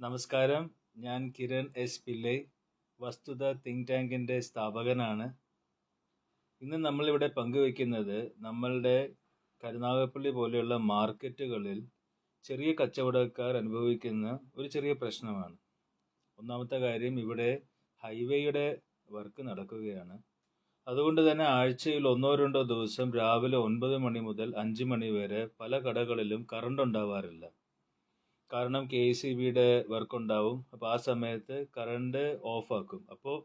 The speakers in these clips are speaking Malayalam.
നമസ്കാരം. ഞാൻ കിരൺ എസ് പിള്ളൈ വസ്തുത തിങ്ക് ടാങ്കിന്റെ സ്ഥാപകനാണ്. ഇന്ന് നമ്മളിവിടെ പങ്കുവയ്ക്കുന്നത് നമ്മളുടെ കരുനാഗപ്പള്ളി പോലെയുള്ള മാർക്കറ്റുകളിൽ ചെറിയ കച്ചവടക്കാർ അനുഭവിക്കുന്ന ഒരു ചെറിയ പ്രശ്നമാണ്. ഒന്നാമത്തെ കാര്യം ഇവിടെ ഹൈവേയുടെ വർക്ക് നടക്കുകയാണ്. അതുകൊണ്ട് തന്നെ ആഴ്ചയിൽ ഒന്നോ രണ്ടോ ദിവസം രാവിലെ ഒൻപത് മണി മുതൽ അഞ്ച് മണി വരെ പല കടകളിലും കറണ്ട് ഉണ്ടാവാറില്ല. കാരണം കെ സി ബിയുടെ വർക്ക് ഉണ്ടാവും. അപ്പോൾ ആ സമയത്ത് കറണ്ട് ഓഫ് ആക്കും. അപ്പോൾ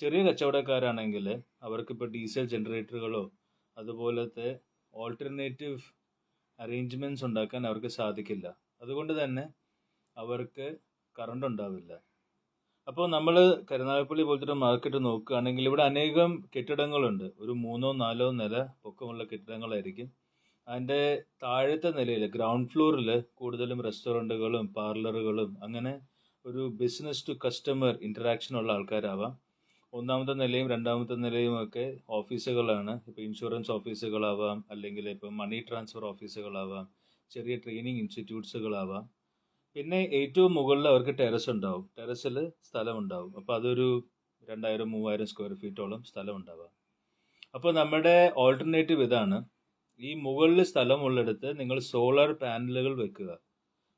ചെറിയ കച്ചവടക്കാരാണെങ്കിൽ അവർക്ക് ഇപ്പൊ ഡീസൽ ജനറേറ്ററുകളോ അതുപോലത്തെ ഓൾട്ടർനേറ്റീവ് അറേഞ്ച്മെന്റ്സ് ഉണ്ടാക്കാൻ അവർക്ക് സാധിക്കില്ല. അതുകൊണ്ട് തന്നെ അവർക്ക് കറണ്ട് ഉണ്ടാവില്ല. അപ്പോൾ നമ്മൾ കരുനാഗപ്പള്ളി പോലത്തെ ഒരു മാർക്കറ്റ് നോക്കുകയാണെങ്കിൽ ഇവിടെ അനേകം കെട്ടിടങ്ങളുണ്ട്. ഒരു മൂന്നോ നാലോ നില പൊക്കമുള്ള കെട്ടിടങ്ങളായിരിക്കും. അതിന്റെ താഴത്തെ നിലയിൽ ഗ്രൗണ്ട് ഫ്ലോറിൽ കൂടുതലും റെസ്റ്റോറന്റുകളും പാർലറുകളും അങ്ങനെ ഒരു ബിസിനസ് ടു കസ്റ്റമർ ഇന്ററാക്ഷൻ ഉള്ള ആൾക്കാരാവാം. ഒന്നാമത്തെ നിലയും രണ്ടാമത്തെ നിലയും ഒക്കെ ഓഫീസുകളാണ് ഇപ്പോൾ ഇൻഷുറൻസ് ഓഫീസുകളാവാം അല്ലെങ്കിൽ ഇപ്പോൾ മണി ട്രാൻസ്ഫർ ഓഫീസുകളാവാം ചെറിയ ട്രെയിനിങ് ഇൻസ്റ്റിറ്റ്യൂട്ട്സുകളാവാം പിന്നെ ഏറ്റവും മുകളിൽ അവർക്ക് ടെറസ് ഉണ്ടാവും. ടെറസിൽ സ്ഥലം ഉണ്ടാവും അപ്പോൾ അതൊരു രണ്ടായിരം മൂവായിരം സ്ക്വയർ ഫീറ്റോളം സ്ഥലം ഉണ്ടാവാം അപ്പോൾ നമ്മുടെ ഓൾട്ടർനേറ്റീവ് ഇതാണ്. ഈ മുകളിൽ സ്ഥലമുള്ളിടത്ത് നിങ്ങൾ സോളാർ പാനലുകൾ വെക്കുക.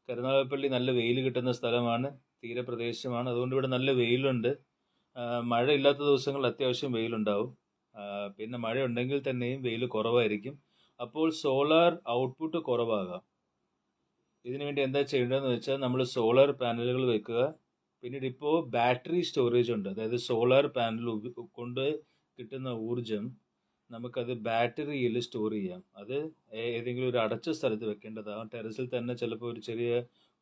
കരുനാഗപ്പള്ളി നല്ല വെയിൽ കിട്ടുന്ന സ്ഥലമാണ് തീരപ്രദേശമാണ്. അതുകൊണ്ട് ഇവിടെ നല്ല വെയിലുണ്ട്. മഴ ഇല്ലാത്ത ദിവസങ്ങളിൽ അത്യാവശ്യം വെയിലുണ്ടാവും. പിന്നെ മഴ ഉണ്ടെങ്കിൽ തന്നെയും വെയിൽ കുറവായിരിക്കും. അപ്പോൾ സോളാർ ഔട്ട്പുട്ട് കുറവാകാം. ഇതിനു വേണ്ടി എന്താ ചെയ്യേണ്ടതെന്ന് വെച്ചാൽ നമ്മൾ സോളാർ പാനലുകൾ വെക്കുക. പിന്നീട് ഇപ്പോൾ ബാറ്ററി സ്റ്റോറേജ് ഉണ്ട്. അതായത് സോളാർ പാനൽ കൊണ്ട് കിട്ടുന്ന ഊർജം നമുക്കത് ബാറ്ററിയിൽ സ്റ്റോർ ചെയ്യാം. അത് ഏതെങ്കിലും ഒരു അടച്ച സ്ഥലത്ത് വെക്കേണ്ടതാകും ടെറസിൽ തന്നെ ചിലപ്പോൾ ഒരു ചെറിയ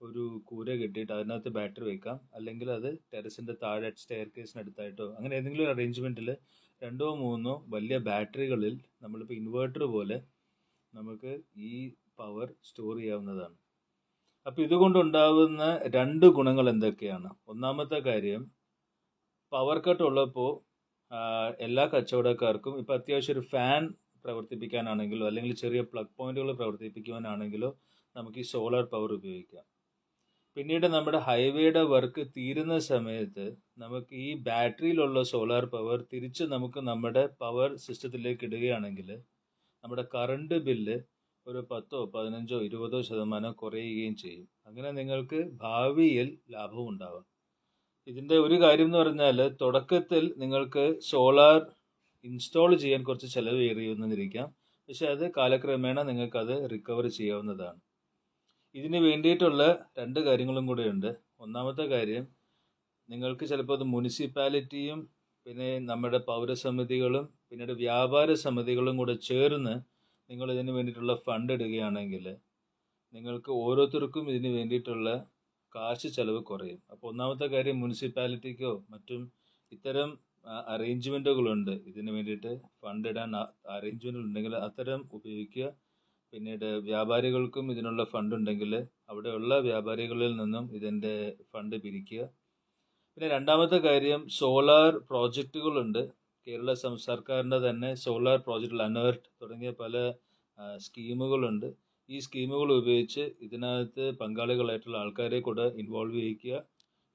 ഒരു കൂര കെട്ടിയിട്ട് അതിനകത്ത് ബാറ്ററി വെക്കാം. അല്ലെങ്കിൽ അത് ടെറസിന്റെ താഴെ സ്റ്റെയർ കേസിനടുത്തായിട്ടോ അങ്ങനെ ഏതെങ്കിലും ഒരു അറേഞ്ച്മെന്റിൽ രണ്ടോ മൂന്നോ വലിയ ബാറ്ററികളിൽ നമ്മളിപ്പോൾ ഇൻവേർട്ടർ പോലെ നമുക്ക് ഈ പവർ സ്റ്റോർ ചെയ്യാവുന്നതാണ്. അപ്പോൾ ഇതുകൊണ്ടുണ്ടാകുന്ന രണ്ട് ഗുണങ്ങൾ എന്തൊക്കെയാണ്? ഒന്നാമത്തെ കാര്യം പവർ കട്ട് ഉള്ളപ്പോൾ എല്ലാ കച്ചവടക്കാർക്കും ഇപ്പോൾ അത്യാവശ്യം ഒരു ഫാൻ പ്രവർത്തിപ്പിക്കാനാണെങ്കിലോ അല്ലെങ്കിൽ ചെറിയ പ്ലഗ് പോയിന്റുകൾ പ്രവർത്തിപ്പിക്കുവാനാണെങ്കിലോ നമുക്ക് ഈ സോളാർ പവർ ഉപയോഗിക്കാം. പിന്നീട് നമ്മുടെ ഹൈവേയുടെ വർക്ക് തീരുന്ന സമയത്ത് നമുക്ക് ഈ ബാറ്ററിയിലുള്ള സോളാർ പവർ തിരിച്ച് നമുക്ക് നമ്മുടെ പവർ സിസ്റ്റത്തിലേക്ക് ഇടുകയാണെങ്കിൽ നമ്മുടെ കറണ്ട് ബില്ല് ഒരു പത്തോ പതിനഞ്ചോ ഇരുപതോ ശതമാനം കുറയുകയും ചെയ്യും. അങ്ങനെ നിങ്ങൾക്ക് ഭാവിയിൽ ലാഭം ഉണ്ടാവാം ഇതിന്റെ ഒരു കാര്യം എന്ന് പറഞ്ഞാൽ തുടക്കത്തിൽ നിങ്ങൾക്ക് സോളാർ ഇൻസ്റ്റാൾ ചെയ്യാൻ കുറച്ച് ചിലവ് ഏറിയെന്നിരിക്കാം പക്ഷെ അത് കാലക്രമേണ നിങ്ങൾക്കത് റിക്കവർ ചെയ്യാവുന്നതാണ്. ഇതിന് വേണ്ടിയിട്ടുള്ള രണ്ട് കാര്യങ്ങളും കൂടെയുണ്ട്. ഒന്നാമത്തെ കാര്യം നിങ്ങൾക്ക് ചിലപ്പോൾ അത് മുനിസിപ്പാലിറ്റിയും പിന്നെ നമ്മുടെ പൗരസമിതികളും പിന്നീട് വ്യാപാര സമിതികളും കൂടെ ചേർന്ന് നിങ്ങൾ ഇതിന് വേണ്ടിയിട്ടുള്ള ഫണ്ട് ഇടുകയാണെങ്കിൽ നിങ്ങൾക്ക് ഓരോരുത്തർക്കും ഇതിന് വേണ്ടിയിട്ടുള്ള കാശ് ചെലവ് കുറയും. അപ്പോൾ ഒന്നാമത്തെ കാര്യം മുനിസിപ്പാലിറ്റിക്കോ മറ്റും ഇത്തരം അറേഞ്ച്മെന്റുകളുണ്ട് ഇതിന് വേണ്ടിയിട്ട് ഫണ്ട് ഇടാൻ അറേഞ്ച്മെന്റുകൾ ഉണ്ടെങ്കിൽ അത്തരം ഉപയോഗിക്കുക. പിന്നീട് വ്യാപാരികൾക്കും ഇതിനുള്ള ഫണ്ട് ഉണ്ടെങ്കിൽ അവിടെയുള്ള വ്യാപാരികളിൽ നിന്നും ഇതിന്റെ ഫണ്ട് പിരിക്കുക. പിന്നെ രണ്ടാമത്തെ കാര്യം സോളാർ പ്രോജക്റ്റുകളുണ്ട് കേരള സർക്കാരിന്റെ തന്നെ സോളാർ പ്രോജക്റ്റ് അനേർട്ട് തുടങ്ങിയ പല സ്കീമുകളുണ്ട് ഈ സ്കീമുകൾ ഉപയോഗിച്ച് ഇതിനകത്ത് പങ്കാളികളായിട്ടുള്ള ആൾക്കാരെ കൂടെ ഇൻവോൾവ് ചെയ്യിക്കുക.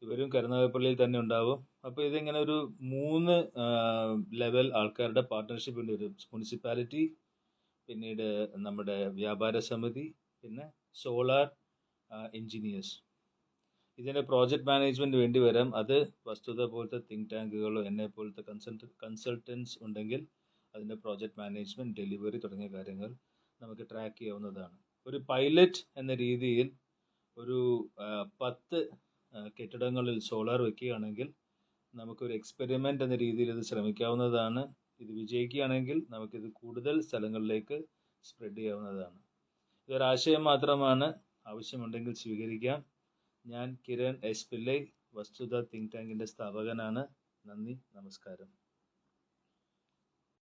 ഇവരും കരുനാഗപ്പള്ളിയിൽ തന്നെ ഉണ്ടാവും. അപ്പോൾ ഇതിങ്ങനെ ഒരു മൂന്ന് ലെവൽ ആൾക്കാരുടെ പാർട്ട്ണർഷിപ്പ് ഉണ്ട്. ഒരു മുനിസിപ്പാലിറ്റി പിന്നീട് നമ്മുടെ വ്യാപാര സമിതി പിന്നെ സോളാർ എഞ്ചിനീയേഴ്സ് ഇതിന്റെ പ്രോജക്റ്റ് മാനേജ്മെന്റ് വേണ്ടി വരാം. അത് വസ്തുത പോലത്തെ തിങ്ക് ടാങ്കുകളോ എന്നെ പോലത്തെ കൺസൾട്ട് കൺസൾട്ടൻസ് ഉണ്ടെങ്കിൽ അതിന്റെ പ്രോജക്റ്റ് മാനേജ്മെന്റ് ഡെലിവറി തുടങ്ങിയ കാര്യങ്ങൾ നമുക്ക് ട്രാക്ക് ചെയ്യാവുന്നതാണ്. ഒരു പൈലറ്റ് എന്ന രീതിയിൽ ഒരു പത്ത് കെട്ടിടങ്ങളിൽ സോളാർ വെക്കുകയാണെങ്കിൽ നമുക്കൊരു എക്സ്പെരിമെന്റ് എന്ന രീതിയിൽ ഇത് ശ്രമിക്കാവുന്നതാണ്. ഇത് വിജയിക്കുകയാണെങ്കിൽ നമുക്കിത് കൂടുതൽ സ്ഥലങ്ങളിലേക്ക് സ്പ്രെഡ് ചെയ്യാവുന്നതാണ്. ഇതൊരാശയം മാത്രമാണ്. ആവശ്യമുണ്ടെങ്കിൽ സ്വീകരിക്കാം. ഞാൻ കിരൺ എസ് പിള്ളൈ വസ്തുത തിങ്ക് ടാങ്കിന്റെ സ്ഥാപകനാണ്. നന്ദി നമസ്കാരം.